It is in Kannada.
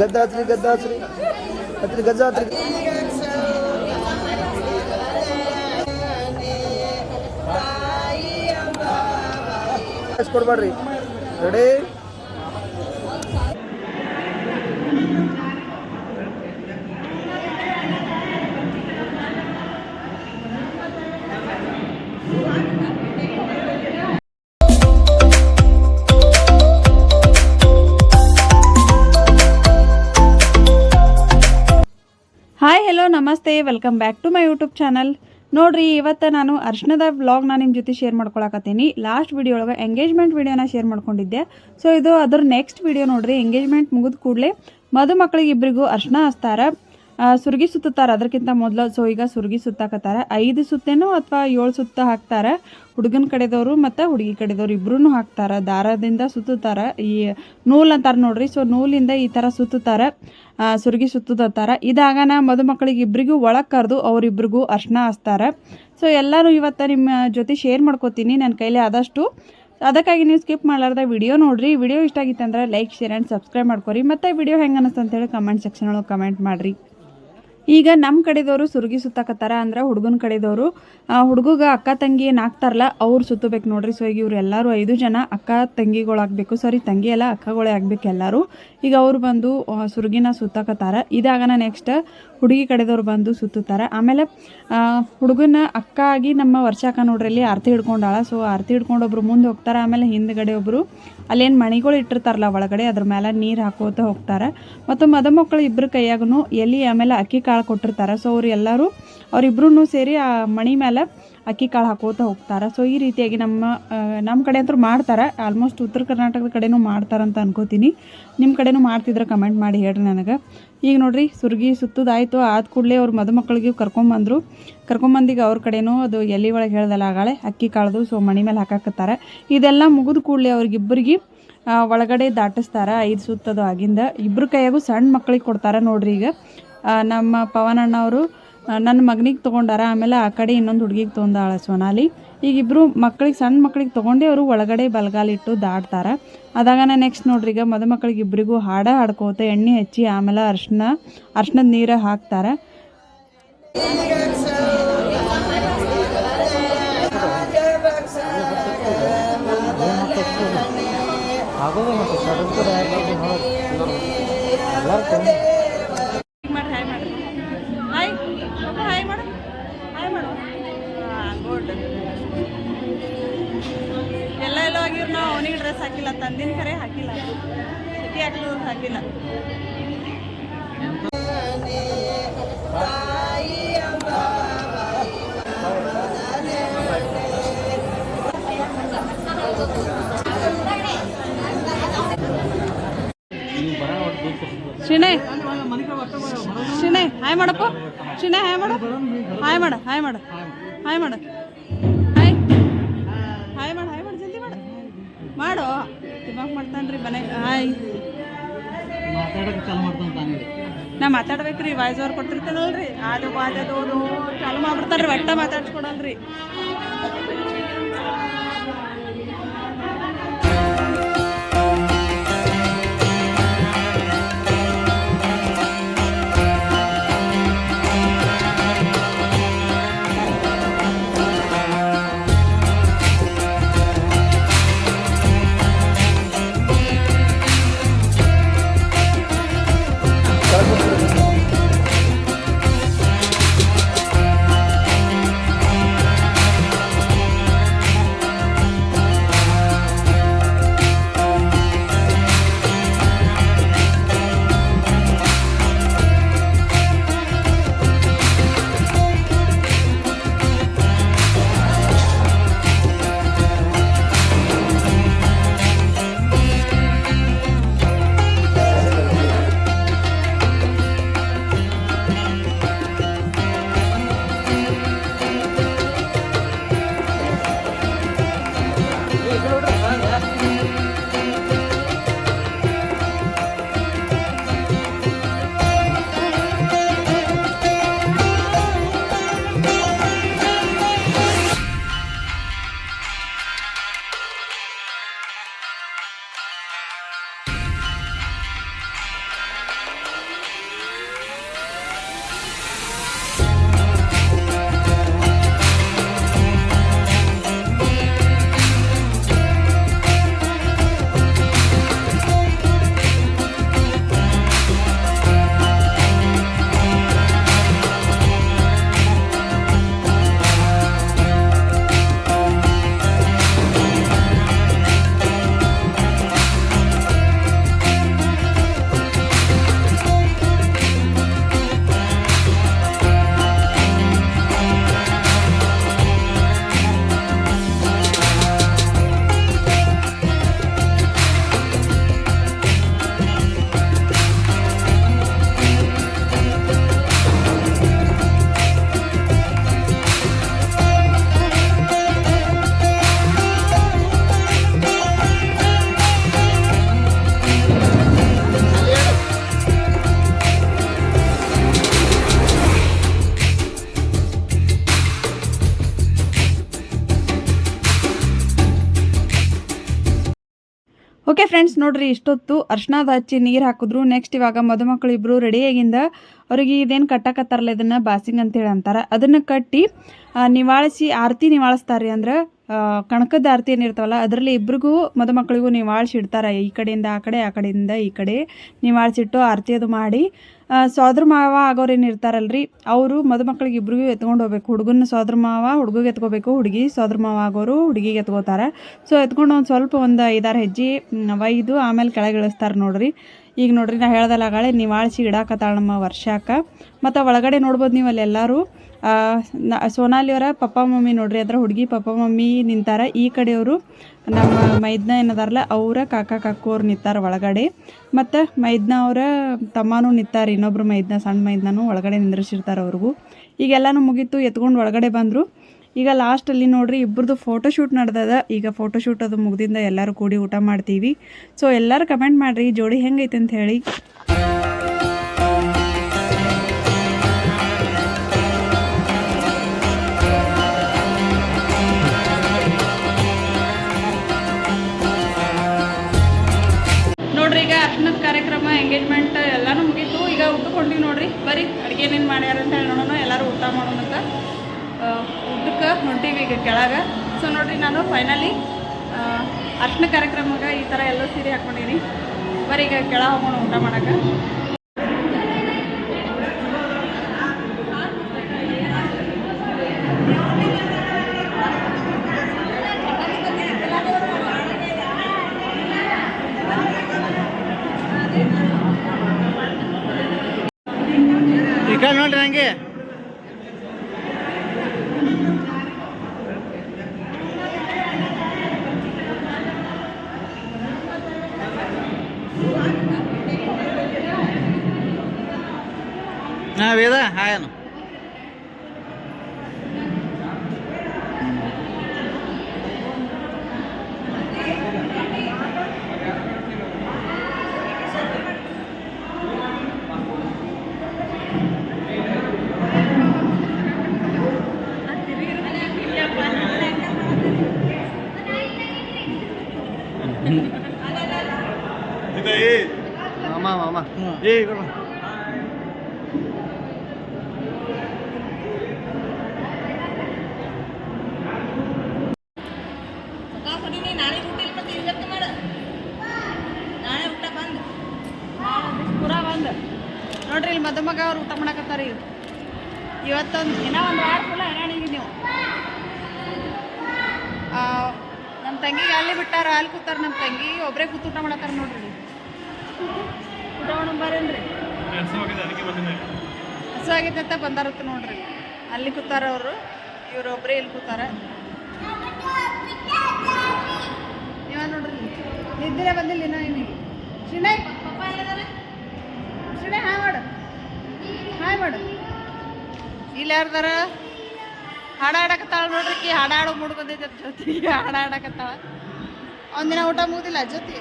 ಗದ್ದ ಹಚ್ರಿ ಗದ್ದ ಹಚ್ರಿ ಹಚ್ರಿ ಗಜ್ಜ ಹಚ್ರಿ ಕೊಡ್ಬೇಡ್ರಿ ರೆಡಿ ನಮಸ್ತೆ welcome back to my YouTube channel ನೋಡ್ರಿ, ಇವತ್ತು ನಾನು ಅರ್ಶನದ ವ್ಲಾಗ್ನ ನಿಮ್ಮ ಜೊತೆ ಶೇರ್ ಮಾಡ್ಕೊಳಕತ್ತೀನಿ. ಲಾಸ್ಟ್ ವಿಡಿಯೋ ಒಳಗೆ ಎಂಗೇಜ್ಮೆಂಟ್ ವಿಡಿಯೋನ ಶೇರ್ ಮಾಡ್ಕೊಂಡಿದ್ದೆ. ಸೊ ಇದು ಅದ್ರ ನೆಕ್ಸ್ಟ್ ವಿಡಿಯೋ ನೋಡ್ರಿ. ಎಂಗೇಜ್ಮೆಂಟ್ ಮುಗಿದ ಕೂಡಲೇ ಮದುಮಕ್ಕಳಿಗೆ ಇಬ್ಬರಿಗೂ ಅರ್ಶನ ಹಚ್ತಾರ ಸುರ್ಗಿ ಸುತ್ತಾರ ಅದಕ್ಕಿಂತ ಮೊದಲು ಸೊ, ಈಗ ಸುರ್ಗಿ ಸುತ್ತಾಕತ್ತಾರ. ಐದು ಸುತ್ತೇನೋ ಅಥವಾ ಏಳು ಸುತ್ತ ಹಾಕ್ತಾರೆ. ಹುಡುಗನ ಕಡೆದವರು ಮತ್ತು ಹುಡುಗಿ ಕಡೆದವ್ರು ಇಬ್ಬರೂ ಹಾಕ್ತಾರೆ. ದಾರದಿಂದ ಸುತ್ತಾರೆ ಈ ನೂಲ್ ಅಂತಾರೆ ನೋಡ್ರಿ. ಸೊ, ನೂಲಿಂದ ಈ ಥರ ಸುತ್ತಾರೆ ಸುರ್ಗಿ ಸುರ್ಗಿ ಇದಾಗ ಇದಾಗನ ಮದುಮಕ್ಕಳಿಗೆ ಇಬ್ಬರಿಗೂ ಒಳಗೆ ಕರೆದು ಅವರಿಬ್ರಿಗೂ ಅರ್ಶನ ಹಚ್ತಾರ ಸೊ, ಎಲ್ಲರೂ ಇವತ್ತು ನಿಮ್ಮ ಜೊತೆ ಶೇರ್ ಮಾಡ್ಕೋತೀನಿ. ನನ್ನ ಕೈಲಿ ಆದಷ್ಟು. ಅದಕ್ಕಾಗಿ ನೀವು ಸ್ಕಿಪ್ ಮಾಡಲಾರ್ದ ವಿಡಿಯೋ ನೋಡ್ರಿ. ವಿಡಿಯೋ ಇಷ್ಟ ಆಗಿತ್ತು ಅಂದ್ರೆ ಲೈಕ್ ಶೇರ್ ಆ್ಯಂಡ್ ಸಬ್ಸ್ಕ್ರೈಬ್ ಮಾಡ್ಕೊರಿ. ಮತ್ತು ವಿಡಿಯೋ ಹೆಂಗೆ ಅನ್ನಿಸ್ತಂತೇಳಿ ಅಂತೇಳಿ ಕಮೆಂಟ್ ಸೆಕ್ಷನ್ ಒಳಗೆ ಕಮೆಂಟ್ ಮಾಡಿರಿ. ಈಗ ನಮ್ಮ ಕಡೆದವರು ಸುರುಗಿ ಸುತ್ತಾಕತ್ತಾರ ಅಂದ್ರೆ ಹುಡುಗನ ಕಡೆದವರು ಹುಡುಗಗ ಅಕ್ಕ ತಂಗಿ ಏನು ಆಗ್ತಾರಲ್ಲ, ಅವ್ರು ಸುತ್ತಬೇಕು ನೋಡ್ರಿ. ಸೊ ಈಗ ಇವ್ರು ಎಲ್ಲರೂ ಐದು ಜನ ಅಕ್ಕ ತಂಗಿಗಳಾಗಬೇಕು ಸಾರಿ ತಂಗಿ ಎಲ್ಲ ಅಕ್ಕಗಳೇ ಆಗ್ಬೇಕು ಎಲ್ಲರೂ. ಈಗ ಅವ್ರು ಬಂದು ಸುರುಗಿನ ಸುತ್ತಾಕತ್ತಾರ. ಇದಾಗನ ನೆಕ್ಸ್ಟ್ ಹುಡುಗಿ ಕಡೆದವ್ರು ಬಂದು ಸುತ್ತಾರ ಆಮೇಲೆ ಹುಡುಗನ ಅಕ್ಕ ಆಗಿ ನಮ್ಮ ವರ್ಷಾಕ ನೋಡ್ರಿ, ಅಲ್ಲಿ ಆರತಿ ಹಿಡ್ಕೊಂಡಾಳ. ಸೊ ಆರತಿ ಹಿಡ್ಕೊಂಡು ಒಬ್ರು ಮುಂದೆ ಹೋಗ್ತಾರೆ. ಆಮೇಲೆ ಹಿಂದ್ಗಡೆ ಒಬ್ರು ಅಲ್ಲೇನು ಮಣಿಗಳು ಇಟ್ಟಿರ್ತಾರಲ್ಲ ಒಳಗಡೆ, ಅದ್ರ ಮೇಲೆ ನೀರು ಹಾಕೋತ ಹೋಗ್ತಾರೆ. ಮತ್ತು ಮದುಮಕ್ಕಳು ಇಬ್ಬರು ಕೈಯಾಗೂ ಎಲೆ ಆಮೇಲೆ ಅಕ್ಕಿ ಕಾಳು ಕೊಟ್ಟಿರ್ತಾರೆ. ಸೊ ಅವ್ರು ಎಲ್ಲರೂ ಅವರಿಬ್ರು ಸೇರಿ ಆ ಮಣಿ ಮೇಲೆ ಅಕ್ಕಿ ಕಾಳು ಹಾಕೋತ ಹೋಗ್ತಾರೆ. ಸೊ ಈ ರೀತಿಯಾಗಿ ನಮ್ಮ ನಮ್ಮ ಕಡೆ ಅಂತೂ ಮಾಡ್ತಾರೆ. ಆಲ್ಮೋಸ್ಟ್ ಉತ್ತರ ಕರ್ನಾಟಕದ ಕಡೆನೂ ಮಾಡ್ತಾರಂತ ಅನ್ಕೋತೀನಿ. ನಿಮ್ಮ ಕಡೆನೂ ಮಾಡ್ತಿದ್ರೆ ಕಮೆಂಟ್ ಮಾಡಿ ಹೇಳ್ರಿ ನನಗೆ. ಈಗ ನೋಡ್ರಿ, ಸುರ್ಗಿ ಸುತ್ತದಾಯಿತು. ಆದ ಕೂಡಲೇ ಅವ್ರ ಮದುಮಕ್ಕಳಿಗೆ ಕರ್ಕೊಂಬಂದರು ಕರ್ಕೊಂಬಂದಿಗೆ ಅವ್ರ ಕಡೆನೂ ಅದು ಎಲ್ಲಿ ಒಳಗೆ ಹೇಳ್ದಲ್ಲ ಆಗಾಳೆ. ಅಕ್ಕಿ ಕಾಳ್ದು ಸೊ ಮಣಿ ಮೇಲೆ ಹಾಕಾಕತ್ತಾರೆ. ಇದೆಲ್ಲ ಮುಗಿದ ಕೂಡಲೇ ಅವ್ರಿಗಿಬ್ಬರಿಗೆ ಒಳಗಡೆ ದಾಟಿಸ್ತಾರೆ. ಐದು ಸುತ್ತದು ಆಗಿಂದ. ಇಬ್ಬರು ಕೈಯಾಗೂ ಸಣ್ಣ ಮಕ್ಕಳಿಗೆ ಕೊಡ್ತಾರೆ ನೋಡ್ರಿ ಈಗ. ನಮ್ಮ ಪವನ್ ಅಣ್ಣವರು ನನ್ನ ಮಗನಿಗೆ ತೊಗೊಂಡಾರ, ಆಮೇಲೆ ಆ ಕಡೆ ಇನ್ನೊಂದು ಹುಡುಗಿಗೆ ತೊಗೊಂಡಾಳ ಸೋನಾಲಿ. ಈಗ ಇಬ್ಬರು ಮಕ್ಳಿಗೆ ಸಣ್ಣ ಮಕ್ಕಳಿಗೆ ತೊಗೊಂಡೇ ಅವರು ಒಳಗಡೆ ಬಲಗಾಲಿಟ್ಟು ದಾಟ್ತಾರೆ. ಅದಾಗನ ನೆಕ್ಸ್ಟ್ ನೋಡ್ರಿ, ಈಗ ಮದುಮಕ್ಕಳಿಗೆ ಇಬ್ಬರಿಗೂ ಹಾಡ ಹಾಡ್ಕೋತ ಎಣ್ಣೆ ಹಚ್ಚಿ ಆಮೇಲೆ ಅರ್ಶಿನ, ಅರ್ಶಿನದ ನೀರು ಹಾಕ್ತಾರೆ. ಅವನಿಗೆ ಡ್ರೆಸ್ ಹಾಕಿಲ್ಲ, ತಂದಿನ ಕರೆ ಹಾಕಿಲ್ಲ. ಸಿಟಿ ಹಾಕಿಲ್ಲ ಹಾಕಿಲ್ಲ. ಶಿಣೆ ಶಿಣೆ, ಹಾಯ್ ಮಾಡಪ್ಪ. ಶಿಣೆ, ಹಾಯ್ ಮಾಡು. ಹಾಯ್ ಮಾಡು ಹಾಯ್ ಮಾಡು. ಹಾಯ್ ಮಾಡು. ಮಾಡು. ಇವಾಗ ಮಾಡ್ತಾನ್ರಿ ಮನೆ. ಹಾಯ್ ನಾ ಮಾತಾಡ್ಬೇಕ್ರಿ ವಾಯ್ಸ್ ಅವ್ರು ಕೊಡ್ತಿರ್ತೇನಲ್ರಿ. ಅದು ಬಾದೋದು ಚಾಲು ಮಾಡ್ಬಿಡ್ತಾನ್ರಿ ಒಟ್ಟ ಮಾತಾಡ್ಸ್ಕೊಡಲ್ರಿ ಓಕೆ ಫ್ರೆಂಡ್ಸ್ ನೋಡ್ರಿ, ಇಷ್ಟೊತ್ತು ಅರ್ಶನಾದ ಹಚ್ಚಿ ನೀರು ಹಾಕಿದ್ರು. ನೆಕ್ಸ್ಟ್ ಇವಾಗ ಮದುಮಕ್ಕಳು ಇಬ್ಬರು ರೆಡಿಯಾಗಿಂದ ಅವ್ರಿಗೆ ಇದೇನು ಕಟ್ಟಕತ್ತಾರಲ್ಲ ಇದನ್ನು ಬಾಸಿಂಗ್ ಅಂತೇಳಿ ಅಂತಾರೆ. ಅದನ್ನು ಕಟ್ಟಿ ನಿವಾಳಿಸಿ, ಆರತಿ ನಿವಾಳಿಸ್ತಾರೆ ಅಂದ್ರೆ ಕಣಕದ ಆರತಿ ಏನಿರ್ತಾವಲ್ಲ ಅದರಲ್ಲಿ ಇಬ್ರಿಗೂ ಮದುಮಕ್ಕಳಿಗೂ ನಿವಾಳಿಸಿ ಇಡ್ತಾರೆ ಈ ಕಡೆಯಿಂದ ಆ ಕಡೆ, ಆ ಕಡೆಯಿಂದ ಈ ಕಡೆ ನಿವಾಳಿಸಿಟ್ಟು ಆರತಿ ಅದು ಮಾಡಿ ಸೋದ್ರ ಮಾವ ಆಗೋರೇನು ಇರ್ತಾರಲ್ರಿ? ಅವರು ಮದುಮಕ್ಕಳಿಗೆ ಇಬ್ಬರಿಗೂ ಎತ್ಕೊಂಡು ಹೋಗ್ಬೇಕು. ಹುಡುಗನ ಸೋದ್ರ ಮಾವ ಹುಡುಗಿಗೆ ಎತ್ಕೋಬೇಕು. ಹುಡುಗಿ ಸೋದ್ರ ಮಾವ ಆಗೋರು ಹುಡುಗಿಗೆ ಎತ್ಕೋತಾರೆ. ಸೊ ಎತ್ಕೊಂಡು ಒಂದು ಸ್ವಲ್ಪ ಒಂದು ಐದಾರು ಹೆಜ್ಜೆ ಒಯ್ದು ಆಮೇಲೆ ಕೆಳಗೆ ಇಳಿಸ್ತಾರೆ ನೋಡ್ರಿ. ಈಗ ನೋಡ್ರಿ ನಾ ಹೇಳ್ದಲ್ಲ ನೀವು ಆಳ್ಸಿ ಇಡಾಕತ್ತಾಳ ನಮ್ಮ ವರ್ಷಾಕ. ಮತ್ತು ಒಳಗಡೆ ನೋಡ್ಬೋದು ನೀವು ಅಲ್ಲಿ ಎಲ್ಲರೂ ಸೋನಾಲಿಯವರ ಪಪ್ಪ ಮಮ್ಮಿ ನೋಡ್ರಿ, ಅದರ ಹುಡುಗಿ ಪಪ್ಪ ಮಮ್ಮಿ ನಿಂತಾರೆ. ಈ ಕಡೆಯವರು ನಮ್ಮ ಮೈದ್ನ ಏನದಾರಲ್ಲ, ಅವರ ಕಾಕ ಕಾಕೋರು ನಿಂತಾರ ಒಳಗಡೆ. ಮತ್ತು ಮೈದ್ನ ಅವರ ತಮ್ಮನೂ ನಿಂತಾರೆ, ಇನ್ನೊಬ್ರು ಮೈದ್ನ, ಸಣ್ಣ ಮೈದ್ನೂ ಒಳಗಡೆ ನಿಂದ್ರಿಸಿರ್ತಾರೆ ಅವ್ರಿಗೂ. ಈಗೆಲ್ಲನೂ ಮುಗೀತು, ಎತ್ಕೊಂಡು ಒಳಗಡೆ ಬಂದರು. ಈಗ ಲಾಸ್ಟಲ್ಲಿ ನೋಡ್ರಿ ಇಬ್ಬರದು ಫೋಟೋಶೂಟ್ ನಡೆದದ. ಈಗ ಫೋಟೋಶೂಟ್ ಅದು ಮುಗ್ದಿಂದ ಎಲ್ಲರೂ ಕೂಡಿ ಊಟ ಮಾಡ್ತೀವಿ. ಸೊ ಎಲ್ಲರೂ ಕಮೆಂಟ್ ಮಾಡಿರಿ ಜೋಡಿ ಹೆಂಗೈತೆ ಅಂತ ಹೇಳಿ. ಎಂಗೇಜ್ಮೆಂಟ್ ಎಲ್ಲಾನು ಮುಗೀತು. ಈಗ ಊಟಕ್ಕೆ ನೋಡ್ರಿ. ಬರಿ ಅಡುಗೆ ಏನೇನು ಮಾಡ್ಯಾರ ಅಂತ ಹೇಳಿ ನೋಡೋಣ, ಎಲ್ಲರೂ ಊಟ ಮಾಡೋಣಂತ ಊಟಕ್ಕೆ ಹೊಂಟೀವಿ ಈಗ ಕೆಳಗೆ. ಸೊ ನೋಡ್ರಿ ನಾನು ಫೈನಲಿ ಅರ್ಶನ ಕಾರ್ಯಕ್ರಮಕ್ಕೆ ಈ ಥರ ಎಲ್ಲ ಸೀರೆ ಹಾಕ್ಕೊಂಡಿನಿ ಬರೀ ಈಗ ಕೆಳ ಹೋಗೋಣ ಊಟ ಮಾಡಕ್ಕೆ ആ വേദ ഹായന്നു മാമ മാമ. ഏയ് ಮಾಡಕತ್ತಾರ ಇವತ್ತೊಂದು ದಿನ ಒಂದು ವಾರ ಫುಲ್ ಹೈರಾಣಿಗೆ ನೀವು. ನಮ್ಮ ತಂಗಿಗೆ ಅಲ್ಲಿ ಬಿಟ್ಟಾರ, ಅಲ್ಲಿ ಕೂತಾರ ನಮ್ಮ ತಂಗಿ ಒಬ್ಬರೇ ಕೂತು ಊಟ ಮಾಡತ್ತಾರ ನೋಡ್ರಿ. ಊಟ ಮಾಡೋಣ ಬರೇನ್ರಿ ಹಸು ಆಗೈತೆ ಅಂತ ಬಂದಾರತ್ತ ನೋಡ್ರಿ. ಅಲ್ಲಿ ಕೂತಾರ ಅವರು, ಇವ್ರು ಒಬ್ಬರೇ ಇಲ್ಲಿ ಕೂತಾರ. ನೀವು ನೋಡ್ರಿ. ನಿದ್ದೆ ಬಂದಿಲ್ಲ ಇನ್ನೂ ನಿನಗೆ ಶಿಣೆ ಶ್ರೀನಯ್ ಹಾಯ್ ಮಾಡು. ಹಾಯ್ ಮಾಡು. ಇಲ್ಲಿ ಯಾರ್ದಾರ? ಹಾಡ ನೋಡ್ರಿ ಹಾಡ ಆಡೋ ಮೂಡ್ ಜೊತೆಗೆ ಹಾಡ ಆಡಕತ್ತಾಳ ಒಂದಿನ ಊಟ ಮುಗುದಿಲ್ಲ ಜೊತೆ